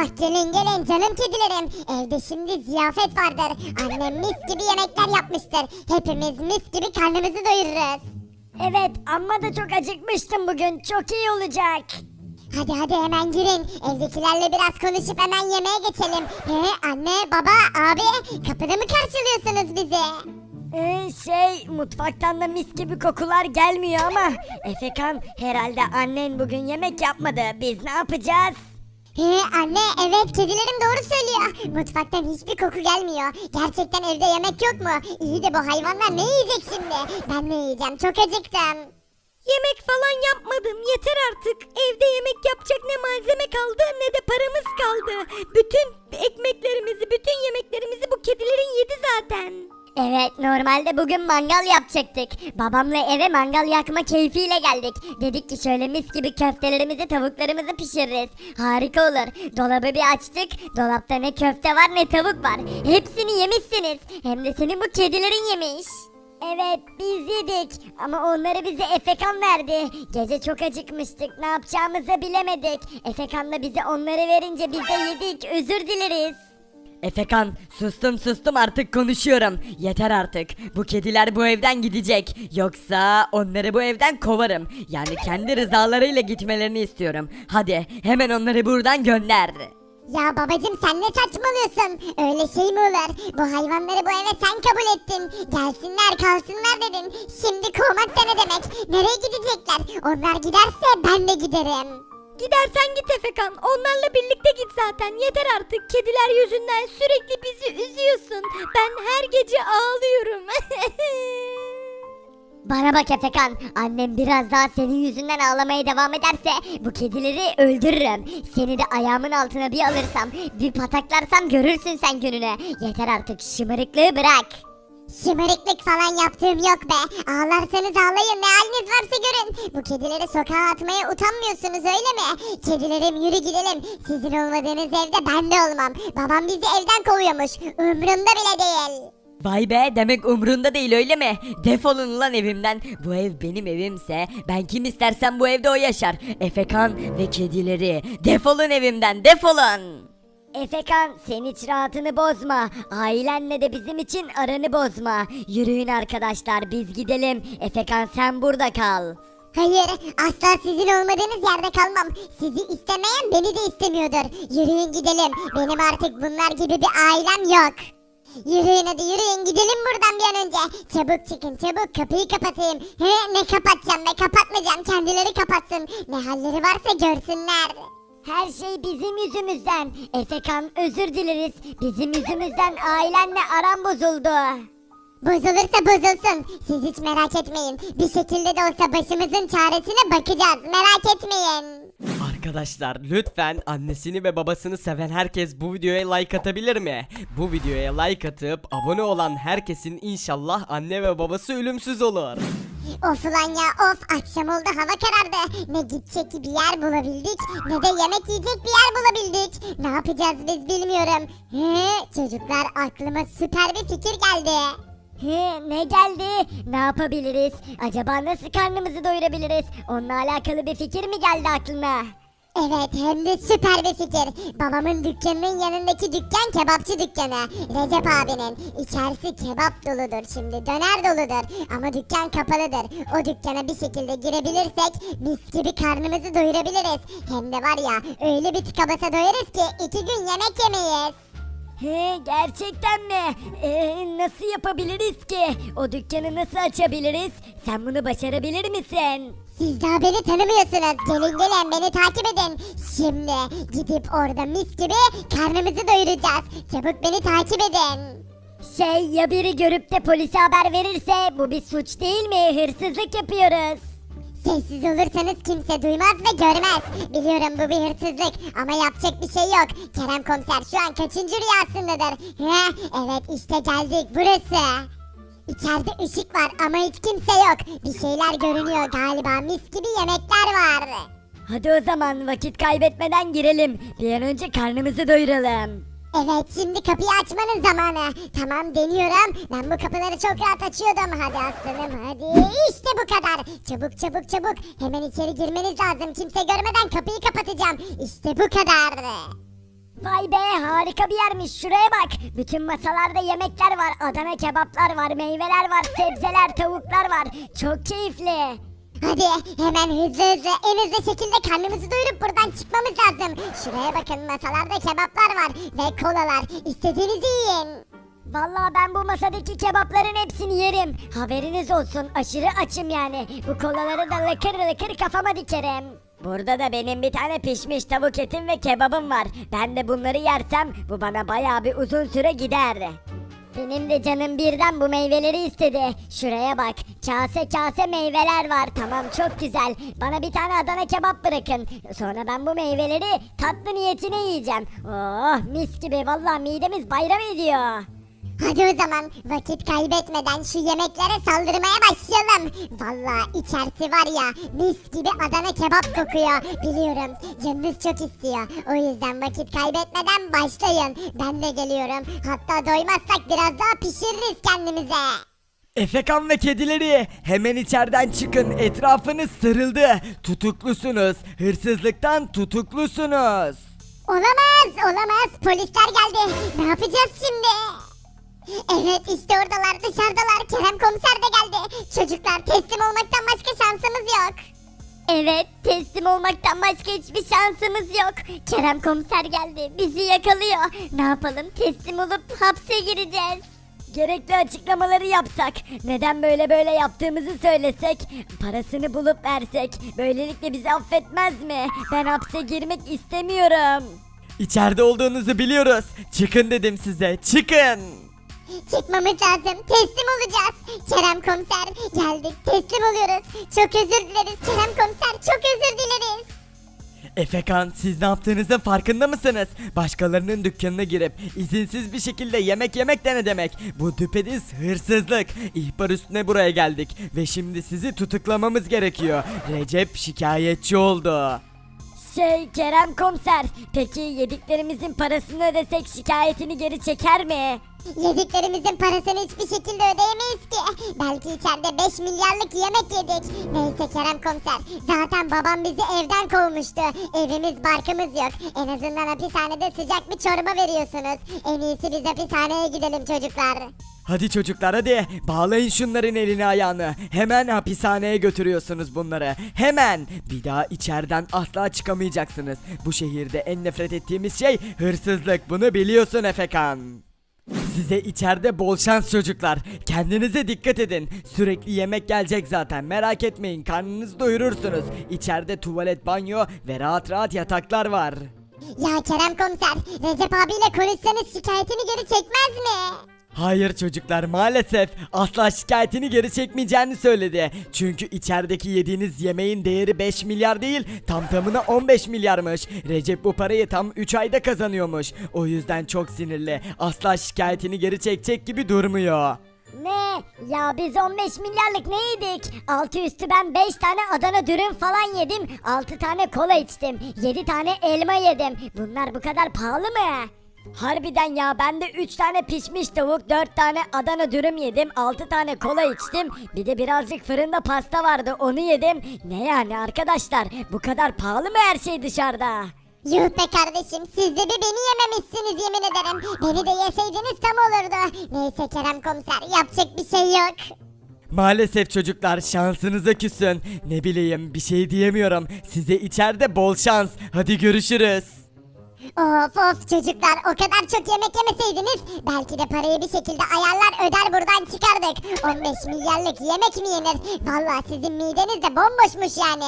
Oh gelin gelin canım kedilerim. Evde şimdi ziyafet vardır. Annem mis gibi yemekler yapmıştır. Hepimiz mis gibi karnımızı doyururuz. Evet amma da çok acıkmıştım bugün. Çok iyi olacak. Hadi hadi hemen girin. Evdekilerle biraz konuşup hemen yemeğe geçelim. He anne baba abi kapıda mı karşılıyorsunuz bizi? Ee, şey mutfaktan da mis gibi kokular gelmiyor ama Efekan herhalde annen bugün yemek yapmadı. Biz ne yapacağız? He anne evet kedilerim doğru söylüyor. Mutfaktan hiçbir koku gelmiyor. Gerçekten evde yemek yok mu? İyi de bu hayvanlar ne yiyecek şimdi? Ben ne yiyeceğim çok acıktım. Yemek falan yapmadım. Yeter artık. Evde yemek yapacak ne malzeme kaldı ne de paramız kaldı. Bütün ekmeklerimizi, bütün yemeklerimizi bu kedilerin yedi zaten. Evet normalde bugün mangal yapacaktık. Babamla eve mangal yakma keyfiyle geldik. Dedik ki şöyle mis gibi köftelerimizi tavuklarımızı pişiririz. Harika olur. Dolabı bir açtık. Dolapta ne köfte var ne tavuk var. Hepsini yemişsiniz. Hem de senin bu kedilerin yemiş. Evet biz yedik ama onları bize Efekan verdi. Gece çok acıkmıştık ne yapacağımızı bilemedik. Efekan da bize onları verince biz de yedik özür dileriz. Efekan sustum sustum artık konuşuyorum. Yeter artık. Bu kediler bu evden gidecek. Yoksa onları bu evden kovarım. Yani kendi rızalarıyla gitmelerini istiyorum. Hadi hemen onları buradan gönder. Ya babacım sen ne saçmalıyorsun? Öyle şey mi olur? Bu hayvanları bu eve sen kabul ettin. Gelsinler kalsınlar dedin. Şimdi kovmak da ne demek? Nereye gidecekler? Onlar giderse ben de giderim. Gidersen git Efekan onlarla birlikte git zaten yeter artık. Kediler yüzünden sürekli bizi üzüyorsun. Ben her gece ağlıyorum. Bana bak Efekan, annem biraz daha senin yüzünden ağlamaya devam ederse bu kedileri öldürürüm. Seni de ayağımın altına bir alırsam, bir pataklarsam görürsün sen gününü. Yeter artık şımarıklığı bırak. Şımarıklık falan yaptığım yok be. Ağlarsanız ağlayın ne haliniz varsa görün. Bu kedileri sokağa atmaya utanmıyorsunuz öyle mi? Kedilerim yürü gidelim. Sizin olmadığınız evde ben de olmam. Babam bizi evden kovuyormuş. Umrumda bile değil. Vay be demek umrunda değil öyle mi? Defolun lan evimden. Bu ev benim evimse ben kim istersem bu evde o yaşar. Efekan ve kedileri. Defolun evimden defolun. Efekan sen hiç rahatını bozma. Ailenle de bizim için aranı bozma. Yürüyün arkadaşlar biz gidelim. Efekan sen burada kal. Hayır, asla sizin olmadığınız yerde kalmam. Sizi istemeyen beni de istemiyordur. Yürüyün gidelim. Benim artık bunlar gibi bir ailem yok. Yürüyün hadi yürüyün gidelim buradan bir an önce. Çabuk çıkın çabuk kapıyı kapatayım. He ne kapatacağım be kapatmayacağım kendileri kapatsın. Ne halleri varsa görsünler. Her şey bizim yüzümüzden. Efekan özür dileriz. Bizim yüzümüzden ailenle aram bozuldu. Bozulursa bozulsun. Siz hiç merak etmeyin. Bir şekilde de olsa başımızın çaresine bakacağız. Merak etmeyin. Arkadaşlar lütfen annesini ve babasını seven herkes bu videoya like atabilir mi? Bu videoya like atıp abone olan herkesin inşallah anne ve babası ölümsüz olur. Of ulan ya of akşam oldu hava karardı. Ne gidecek bir yer bulabildik ne de yemek yiyecek bir yer bulabildik. Ne yapacağız biz bilmiyorum. He, çocuklar aklıma süper bir fikir geldi. He, ne geldi? Ne yapabiliriz? Acaba nasıl karnımızı doyurabiliriz? Onunla alakalı bir fikir mi geldi aklına? Evet hem de süper bir fikir. Babamın dükkanının yanındaki dükkan kebapçı dükkanı. Recep abinin. İçerisi kebap doludur şimdi döner doludur. Ama dükkan kapalıdır. O dükkana bir şekilde girebilirsek mis gibi karnımızı doyurabiliriz. Hem de var ya öyle bir tıka basa doyarız ki iki gün yemek yemeyiz. He, gerçekten mi? Ee, nasıl yapabiliriz ki? O dükkanı nasıl açabiliriz? Sen bunu başarabilir misin? Siz daha beni tanımıyorsunuz. Gelin gelin beni takip edin. Şimdi gidip orada mis gibi karnımızı doyuracağız. Çabuk beni takip edin. Şey ya biri görüp de polise haber verirse bu bir suç değil mi? Hırsızlık yapıyoruz. Sessiz olursanız kimse duymaz ve görmez. Biliyorum bu bir hırsızlık ama yapacak bir şey yok. Kerem komiser şu an kaçıncı rüyasındadır? Heh, evet işte geldik burası. İçeride ışık var ama hiç kimse yok. Bir şeyler görünüyor galiba mis gibi yemekler var. Hadi o zaman vakit kaybetmeden girelim. Bir an önce karnımızı doyuralım. Evet şimdi kapıyı açmanın zamanı. Tamam deniyorum. Ben bu kapıları çok rahat açıyordum. Hadi aslanım hadi. İşte bu kadar. Çabuk çabuk çabuk. Hemen içeri girmeniz lazım. Kimse görmeden kapıyı kapatacağım. İşte bu kadar. Vay be harika bir yermiş şuraya bak. Bütün masalarda yemekler var. Adana kebaplar var, meyveler var, sebzeler, tavuklar var. Çok keyifli. Hadi hemen hızlı hızlı en hızlı şekilde karnımızı doyurup buradan çıkmamız lazım. Şuraya bakın masalarda kebaplar var ve kolalar. İstediğinizi yiyin. Vallahi ben bu masadaki kebapların hepsini yerim. Haberiniz olsun aşırı açım yani. Bu kolaları da lıkır lıkır kafama dikerim. Burada da benim bir tane pişmiş tavuk etim ve kebabım var. Ben de bunları yersem bu bana bayağı bir uzun süre gider. Benim de canım birden bu meyveleri istedi. Şuraya bak. Kase kase meyveler var. Tamam çok güzel. Bana bir tane Adana kebap bırakın. Sonra ben bu meyveleri tatlı niyetine yiyeceğim. Oh mis gibi. Vallahi midemiz bayram ediyor. Hadi o zaman vakit kaybetmeden şu yemeklere saldırmaya başlayalım. Valla içerisi var ya mis gibi Adana kebap kokuyor. Biliyorum canınız çok istiyor. O yüzden vakit kaybetmeden başlayın. Ben de geliyorum. Hatta doymazsak biraz daha pişiririz kendimize. Efekan ve kedileri hemen içeriden çıkın etrafınız sarıldı. Tutuklusunuz. Hırsızlıktan tutuklusunuz. Olamaz olamaz polisler geldi. Ne yapacağız şimdi? Evet işte oradalar dışarıdalar. Kerem komiser de geldi. Çocuklar teslim olmaktan başka şansımız yok. Evet, teslim olmaktan başka hiçbir şansımız yok. Kerem komiser geldi, bizi yakalıyor. Ne yapalım, teslim olup hapse gireceğiz. Gerekli açıklamaları yapsak, neden böyle böyle yaptığımızı söylesek, parasını bulup versek, böylelikle bizi affetmez mi? Ben hapse girmek istemiyorum. İçeride olduğunuzu biliyoruz. Çıkın dedim size. Çıkın. Çıkmamız lazım. Teslim olacağız. Kerem komiser geldik. Teslim oluyoruz. Çok özür dileriz Kerem komiser. Çok özür dileriz. Efekan siz ne yaptığınızın farkında mısınız? Başkalarının dükkanına girip izinsiz bir şekilde yemek yemek de ne demek? Bu düpedüz hırsızlık. İhbar üstüne buraya geldik ve şimdi sizi tutuklamamız gerekiyor. Recep şikayetçi oldu. Şey Kerem komiser, peki yediklerimizin parasını ödesek şikayetini geri çeker mi? Yediklerimizin parasını hiçbir şekilde ödeyemeyiz ki. Belki içeride 5 milyarlık yemek yedik. Neyse Kerem komiser. Zaten babam bizi evden kovmuştu. Evimiz barkımız yok. En azından hapishanede sıcak bir çorba veriyorsunuz. En iyisi biz hapishaneye gidelim çocuklar. Hadi çocuklar hadi bağlayın şunların elini ayağını. Hemen hapishaneye götürüyorsunuz bunları. Hemen. Bir daha içeriden asla çıkamayacaksınız. Bu şehirde en nefret ettiğimiz şey hırsızlık. Bunu biliyorsun Efekan. Size içeride bol şans çocuklar. Kendinize dikkat edin. Sürekli yemek gelecek zaten. Merak etmeyin. Karnınızı doyurursunuz. İçeride tuvalet, banyo ve rahat rahat yataklar var. Ya Kerem komiser. Recep abiyle konuşsanız şikayetini geri çekmez mi? Hayır çocuklar maalesef asla şikayetini geri çekmeyeceğini söyledi. Çünkü içerideki yediğiniz yemeğin değeri 5 milyar değil tam tamına 15 milyarmış. Recep bu parayı tam 3 ayda kazanıyormuş. O yüzden çok sinirli. Asla şikayetini geri çekecek gibi durmuyor. Ne? Ya biz 15 milyarlık ne yedik? Altı üstü ben 5 tane Adana dürüm falan yedim. 6 tane kola içtim. 7 tane elma yedim. Bunlar bu kadar pahalı mı? Harbiden ya ben de 3 tane pişmiş tavuk, 4 tane Adana dürüm yedim, 6 tane kola içtim. Bir de birazcık fırında pasta vardı onu yedim. Ne yani arkadaşlar bu kadar pahalı mı her şey dışarıda? Yuh be kardeşim siz de bir beni yememişsiniz yemin ederim. Beni de yeseydiniz tam olurdu. Neyse Kerem komiser yapacak bir şey yok. Maalesef çocuklar şansınıza küsün. Ne bileyim bir şey diyemiyorum. Size içeride bol şans. Hadi görüşürüz. Of of çocuklar o kadar çok yemek yemeseydiniz belki de parayı bir şekilde ayarlar öder buradan çıkardık. 15 milyarlık yemek mi yenir? Vallahi sizin mideniz de bomboşmuş yani.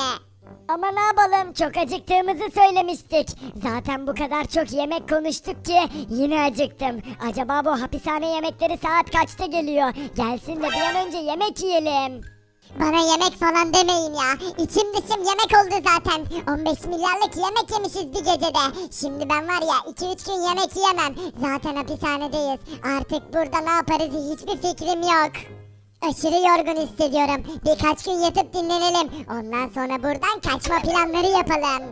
Ama ne yapalım çok acıktığımızı söylemiştik. Zaten bu kadar çok yemek konuştuk ki yine acıktım. Acaba bu hapishane yemekleri saat kaçta geliyor? Gelsin de bir an önce yemek yiyelim. Bana yemek falan demeyin ya. İçim dışım yemek oldu zaten. 15 milyarlık yemek yemişiz bir gecede. Şimdi ben var ya 2-3 gün yemek yemem. Zaten hapishanedeyiz. Artık burada ne yaparız hiçbir fikrim yok. Aşırı yorgun hissediyorum. Birkaç gün yatıp dinlenelim. Ondan sonra buradan kaçma planları yapalım.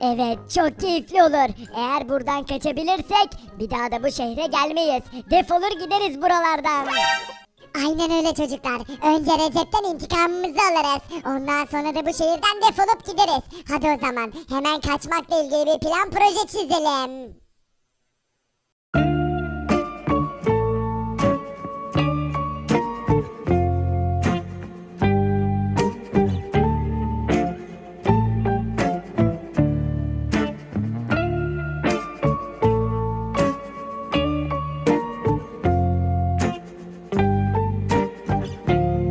Evet çok keyifli olur. Eğer buradan kaçabilirsek bir daha da bu şehre gelmeyiz. Defolur gideriz buralardan. Aynen öyle çocuklar. Önce Recep'ten intikamımızı alırız. Ondan sonra da bu şehirden defolup gideriz. Hadi o zaman hemen kaçmakla ilgili bir plan proje çizelim.